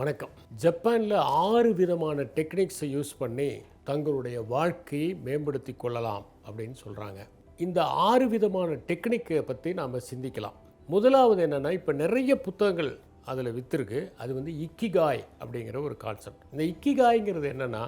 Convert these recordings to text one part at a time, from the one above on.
வணக்கம். ஜப்பானில் ஆறு விதமான டெக்னிக்ஸை யூஸ் பண்ணி தங்களுடைய வாழ்க்கையை மேம்படுத்தி கொள்ளலாம் அப்படின்னு சொல்கிறாங்க இந்த ஆறு விதமான டெக்னிக்கை பற்றி நாம் சிந்திக்கலாம். முதலாவது என்னென்னா இப்போ நிறைய புத்தகங்கள் அதில் விற்றுருக்கு அது வந்து இக்கிகாய் அப்படிங்கிற ஒரு கான்செப்ட் இந்த இக்கிகாய்ங்கிறது என்னென்னா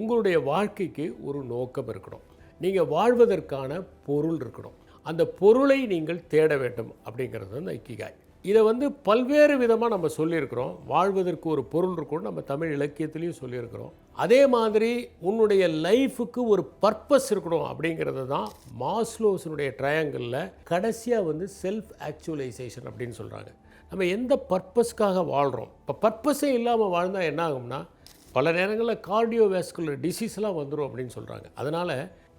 உங்களுடைய வாழ்க்கைக்கு ஒரு நோக்கம் இருக்கணும். நீங்கள் வாழ்வதற்கான பொருள் இருக்கணும். அந்த பொருளை நீங்கள் தேட வேண்டும் அப்படிங்கிறது வந்து இக்கிகாய். இதை வந்து பல்வேறு விதமாக நம்ம சொல்லியிருக்கிறோம். வாழ்வதற்கு ஒரு பொருள் இருக்கும்னு நம்ம தமிழ் இலக்கியத்துலேயும் சொல்லியிருக்கிறோம். அதே மாதிரி உன்னுடைய லைஃபுக்கு ஒரு பர்பஸ் இருக்கணும் அப்படிங்கிறது தான் மாஸ்லோஸினுடைய ட்ரையாங்கிளில் கடைசியாக வந்து செல்ஃப் ஆக்சுவலைசேஷன் அப்படின்னு சொல்கிறாங்க நம்ம எந்த பர்பஸ்க்காக வாழ்கிறோம் இப்போ பர்பஸே இல்லாமல் வாழ்ந்தால் என்ன ஆகும்னா பல நேரங்களில் கார்டியோவேஸ்குலர் டிசீஸ்லாம் வந்துடும் அப்படின்னு சொல்கிறாங்க அதனால்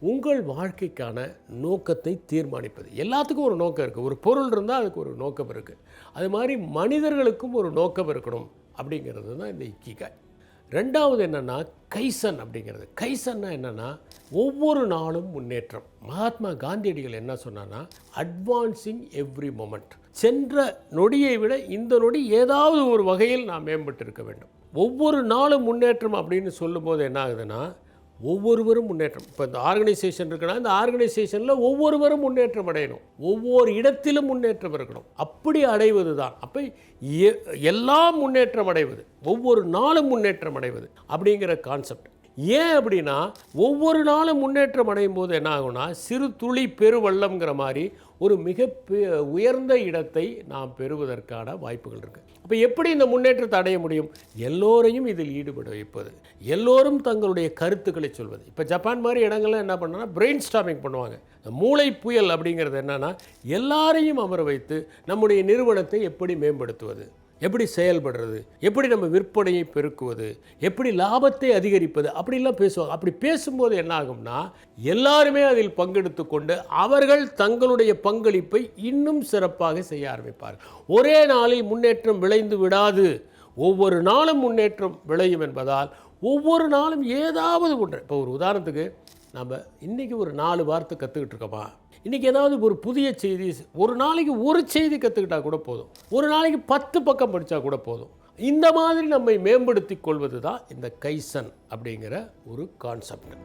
உங்கள் வாழ்க்கைக்கான நோக்கத்தை தீர்மானிப்பது. எல்லாத்துக்கும் ஒரு நோக்கம் இருக்குது ஒரு பொருள் இருந்தால் அதுக்கு ஒரு நோக்கம் இருக்குது அது மாதிரி மனிதர்களுக்கும் ஒரு நோக்கம் இருக்கணும் அப்படிங்கிறது தான் இந்த இக்கிகாய் ரெண்டாவது என்னென்னா கைசன் அப்படிங்கிறது. கைசன்னா என்னென்னா ஒவ்வொரு நாளும் முன்னேற்றம். மகாத்மா காந்தியடிகள் என்ன சொன்னான்னா அட்வான்சிங் எவ்ரி மொமெண்ட் சென்ற நொடியை விட இந்த நொடி ஏதாவது ஒரு வகையில் நாம் மேம்பட்டு இருக்க வேண்டும். ஒவ்வொரு நாளும் முன்னேற்றம் அப்படின்னு சொல்லும்போது என்ன ஆகுதுன்னா ஒவ்வொருவரும் முன்னேற்றம். இப்போ இந்த ஆர்கனைசேஷன் இருக்குன்னா இந்த ஆர்கனைசேஷனில் ஒவ்வொருவரும் முன்னேற்றம் அடையணும். ஒவ்வொரு இடத்திலும் முன்னேற்றம் இருக்கணும். அப்படி அடைவது தான் அப்போ எ- எல்லாம் முன்னேற்றம் அடைவது. ஒவ்வொரு நாளும் முன்னேற்றம் அடைவது. அப்படிங்கிற கான்செப்ட் ஏன் அப்படின்னா ஒவ்வொரு நாளும் முன்னேற்றம் அடையும் போது என்ன ஆகும்னா சிறு துளி பெருவள்ளம்ங்கிற மாதிரி ஒரு மிக பெ- உயர்ந்த இடத்தை நாம் பெறுவதற்கான வாய்ப்புகள் இருக்குது அப்போ எப்படி இந்த முன்னேற்றத்தை அடைய முடியும்? எல்லோரையும் இதில் ஈடுபட வைப்பது. எல்லோரும் தங்களுடைய கருத்துக்களை சொல்வது. இப்போ ஜப்பான் மாதிரி இடங்கள்லாம் என்ன பண்ணனா பிரெயின் ஸ்டாமிங் பண்ணுவாங்க. இந்த மூளை புயல் அப்படிங்கிறது என்னன்னா எல்லாரையும் அமர வைத்து நம்முடைய நிறுவனத்தை எப்படி மேம்படுத்துவது? எப்படி செயல்படுறது? எப்படி நம்ம விற்பனையை பெருக்குவது? எப்படி லாபத்தை அதிகரிப்பது? அப்படிலாம் பேசுவாங்க. அப்படி பேசும்போது என்ன ஆகும்னா எல்லாருமே அதில் பங்கெடுத்து கொண்டு அவர்கள் தங்களுடைய பங்களிப்பை இன்னும் சிறப்பாக செய்ய ஆரம்பிப்பார்கள். ஒரே நாளில் முன்னேற்றம் விளைந்து விடாது. ஒவ்வொரு நாளும் முன்னேற்றம் விளையும் என்பதால் ஒவ்வொரு நாளும் ஏதாவது ஒன்று. இப்போ ஒரு உதாரணத்துக்கு நம்ம இன்றைக்கி ஒரு நாலு வார்த்தை கற்றுக்கிட்டு இருக்கோமா? இன்றைக்கி ஏதாவது ஒரு புதிய செய்தி ஒரு நாளைக்கு ஒரு செய்தி கற்றுக்கிட்டா கூட போதும். ஒரு நாளைக்கு பத்து பக்கம் படித்தா கூட போதும். இந்த மாதிரி நம்மை மேம்படுத்தி கொள்வது தான் இந்த கைசன் அப்படிங்கிற ஒரு கான்செப்ட்